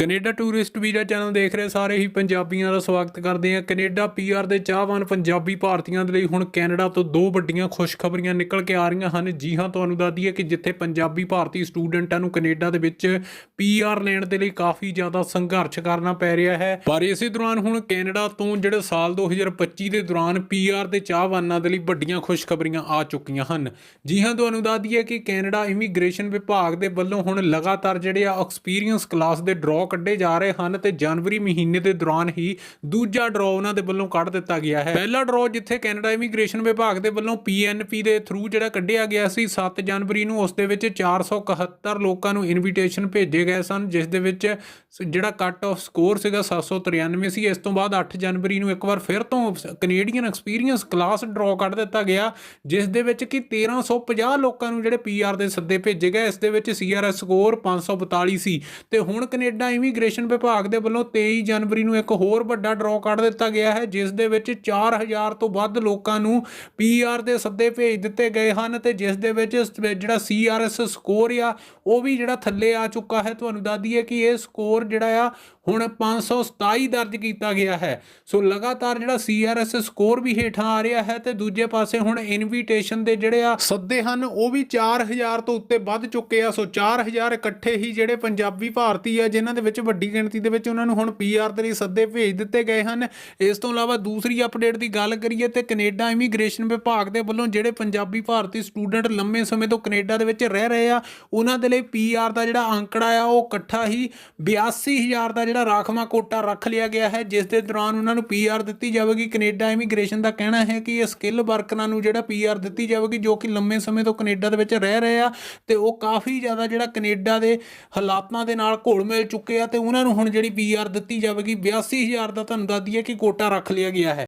Canada tourist visa channel ਦੇਖ ਰਹੇ ਸਾਰੇ ਹੀ ਪੰਜਾਬੀਆਂ ਦਾ ਸਵਾਗਤ ਕਰਦੇ ਹਾਂ। ਕੈਨੇਡਾ ਪੀਆਰ ਦੇ ਚਾਹਵਾਨ ਪੰਜਾਬੀ ਭਾਰਤੀਆਂ ਦੇ ਲਈ ਹੁਣ ਕੈਨੇਡਾ ਤੋਂ ਦੋ ਵੱਡੀਆਂ ਖੁਸ਼ਖਬਰੀਆਂ ਨਿਕਲ ਕੇ ਆ ਰਹੀਆਂ ਹਨ। ਜੀ ਹਾਂ, ਤੁਹਾਨੂੰ ਦੱਸ ਦਈਏ ਕਿ ਜਿੱਥੇ ਪੰਜਾਬੀ ਭਾਰਤੀ ਸਟੂਡੈਂਟਾਂ ਨੂੰ ਕੈਨੇਡਾ ਦੇ ਵਿੱਚ ਪੀਆਰ ਲੈਣ ਦੇ ਲਈ ਕਾਫੀ ਜ਼ਿਆਦਾ ਸੰਘਰਸ਼ ਕਰਨਾ ਪੈ ਰਿਹਾ ਹੈ। ਪਰ ਇਸੇ ਦੌਰਾਨ ਹੁਣ ਕੈਨੇਡਾ ਤੋਂ ਜਿਹੜੇ ਸਾਲ 2025 ਦੇ ਦੌਰਾਨ ਪੀਆਰ ਦੇ ਚਾਹਵਾਨਾਂ ਦੇ ਲਈ ਵੱਡੀਆਂ ਖੁਸ਼ਖਬਰੀਆਂ ਆ ਚੁੱਕੀਆਂ ਹਨ। ਜੀ ਹਾਂ, ਤੁਹਾਨੂੰ ਦੱਸ ਦਈਏ ਕਿ ਕੈਨੇਡਾ ਇਮੀਗ੍ਰੇਸ਼ਨ ਵਿਭਾਗ ਦੇ ਵੱਲੋਂ ਹੁਣ ਲਗਾਤਾਰ ਜਿਹੜੇ ਆ ਐਕਸਪੀਰੀਅੰਸ ਕਲਾਸ ਦੇ ਡਰਾਅ ਕੱਢੇ ਜਾ ਰਹੇ ਹਨ ਤੇ ਜਨਵਰੀ ਮਹੀਨੇ ਦੇ ਦੌਰਾਨ ਹੀ ਦੂਜਾ ਡਰਾਅ ਉਹਨਾਂ ਦੇ ਵੱਲੋਂ ਕੱਢ ਦਿੱਤਾ ਗਿਆ ਹੈ। ਪਹਿਲਾ ਡਰਾਅ ਜਿੱਥੇ ਕੈਨੇਡਾ ਇਮੀਗ੍ਰੇਸ਼ਨ ਵਿਭਾਗ ਦੇ ਵੱਲੋਂ ਪੀਐਨਪੀ ਦੇ ਥਰੂ ਜਿਹੜਾ ਕੱਢਿਆ ਗਿਆ ਸੀ 7 ਜਨਵਰੀ ਨੂੰ ਉਸ ਦੇ ਵਿੱਚ 471 ਲੋਕਾਂ ਨੂੰ ਇਨਵੀਟੇਸ਼ਨ ਭੇਜੇ ਗਏ ਸਨ, ਜਿਸ ਦੇ ਵਿੱਚ ਜਿਹੜਾ ਕੱਟ ਆਫ ਸਕੋਰ ਸੀਗਾ 793 ਸੀ ਇਸ ਤੋਂ ਬਾਅਦ 8 ਜਨਵਰੀ ਨੂੰ ਇੱਕ ਵਾਰ ਫਿਰ ਤੋਂ ਕੈਨੇਡੀਅਨ ਐਕਸਪੀਰੀਅੰਸ ਕਲਾਸ ਡਰਾਅ ਕੱਢ ਦਿੱਤਾ ਗਿਆ, ਜਿਸ ਦੇ ਵਿੱਚ ਕਿ 1350 ਲੋਕਾਂ ਨੂੰ ਜਿਹੜੇ ਪੀਆਰ ਦੇ ਸੱਦੇ ਭੇਜੇ ਗਏ, ਇਸ ਦੇ ਵਿੱਚ ਸੀਆਰਐਸ ਸਕੋਰ 542 ਸੀ ਤੇ ਹੁਣ ਕੈਨੇਡਾ ਇਮੀਗ੍ਰੇਸ਼ਨ ਵਿਭਾਗ ਦੇ ਵੱਲੋਂ 23 ਜਨਵਰੀ ਨੂੰ ਇੱਕ ਹੋਰ ਵੱਡਾ ਡਰਾਅ ਕੱਢ ਦਿੱਤਾ ਗਿਆ ਹੈ, ਜਿਸ ਦੇ ਵਿੱਚ 4000 ਤੋਂ ਵੱਧ ਲੋਕਾਂ ਨੂੰ ਪੀਆਰ ਦੇ ਸੱਦੇ ਭੇਜ ਦਿੱਤੇ ਗਏ ਹਨ ਤੇ ਜਿਸ ਦੇ ਵਿੱਚ ਸ- ਜਿਹੜਾ ਸੀਆਰਐਸ ਸਕੋਰ ਆ, ਉਹ ਵੀ ਜਿਹੜਾ ਥੱਲੇ ਆ ਚੁੱਕਾ ਹੈ। ਤੁਹਾਨੂੰ ਦੱਸ ਦਈਏ ਕਿ ਇਹ ਸਕੋਰ ਜਿਹੜਾ ਆ ਹੁਣ 527 ਦਰਜ ਕੀਤਾ ਗਿਆ ਹੈ। ਸੋ ਲਗਾਤਾਰ ਜਿਹੜਾ ਸੀਆਰਐਸ ਸਕੋਰ ਵੀ ਹੇਠਾਂ ਆ ਰਿਹਾ ਹੈ ਤੇ ਦੂਜੇ ਪਾਸੇ ਹੁਣ ਇਨਵੀਟੇਸ਼ਨ ਦੇ ਜਿਹੜੇ ਆ ਸੱਦੇ ਹਨ, ਉਹ ਵੀ 4000 ਤੋਂ ਉੱਤੇ ਵੱਧ ਚੁੱਕੇ ਆ। ਸੋ 4000 ਇਕੱਠੇ ਹੀ ਜਿਹੜੇ ਪੰਜਾਬੀ ਭਾਰਤੀ ਆ, ਜਿਨ੍ਹਾਂ ਦੇ ਵਿੱਚ ਵੱਡੀ ਗਿਣਤੀ ਦੇ ਵਿੱਚ ਉਹਨਾਂ ਨੂੰ ਹੁਣ ਪੀਆਰ ਦੇ ਲਈ ਸੱਦੇ ਭੇਜ ਦਿੱਤੇ ਗਏ ਹਨ। ਇਸ ਤੋਂ ਇਲਾਵਾ ਦੂਸਰੀ ਅਪਡੇਟ ਦੀ ਗੱਲ ਕਰੀਏ ਤੇ ਕੈਨੇਡਾ ਇਮੀਗ੍ਰੇਸ਼ਨ ਵਿਭਾਗ ਦੇ ਵੱਲੋਂ ਜਿਹੜੇ ਪੰਜਾਬੀ ਭਾਰਤੀ ਸਟੂਡੈਂਟ ਲੰਮੇ ਸਮੇਂ ਤੋਂ ਕੈਨੇਡਾ ਦੇ ਵਿੱਚ ਰਹਿ ਰਹੇ ਆ, ਉਹਨਾਂ ਦੇ ਲਈ ਪੀਆਰ ਦਾ ਜਿਹੜਾ ਅੰਕੜਾ ਆ, ਉਹ ਇਕੱਠਾ ਹੀ 82000 ਦਾ ਜਿਹੜਾ ਰਾਖਵਾਂ ਕੋਟਾ ਰੱਖ ਲਿਆ ਗਿਆ ਹੈ, ਜਿਸ ਦੇ ਦੌਰਾਨ ਉਹਨਾਂ ਨੂੰ ਪੀਆਰ ਦਿੱਤੀ ਜਾਵੇਗੀ। ਕੈਨੇਡਾ ਇਮੀਗ੍ਰੇਸ਼ਨ ਦਾ ਕਹਿਣਾ ਹੈ ਕਿ ਇਹ ਸਕਿੱਲ ਵਰਕਰਾਂ ਨੂੰ ਜਿਹੜਾ ਪੀਆਰ ਦਿੱਤੀ ਜਾਵੇਗੀ, ਜੋ ਕਿ ਲੰਮੇ ਸਮੇਂ ਤੋਂ ਕੈਨੇਡਾ ਦੇ ਵਿੱਚ ਰਹਿ ਰਹੇ ਆ, ਤੇ ਉਹ ਕਾਫੀ ਜ਼ਿਆਦਾ ਜਿਹੜਾ ਕੈਨੇਡਾ ਦੇ ਹਾਲਾਤਾਂ ਦੇ ਨਾਲ ਘੋਲ ਮਿਲ ਚੁੱਕੇ ਆ, ਤੇ ਉਹਨਾਂ ਨੂੰ ਹੁਣ ਜਿਹੜੀ ਪੀਆਰ ਦਿੱਤੀ ਜਾਵੇਗੀ 82000 ਦਾ ਤੁਹਾਨੂੰ ਦੱਸ ਦਈਏ ਕਿ ਕੋਟਾ ਰੱਖ ਲਿਆ ਗਿਆ ਹੈ।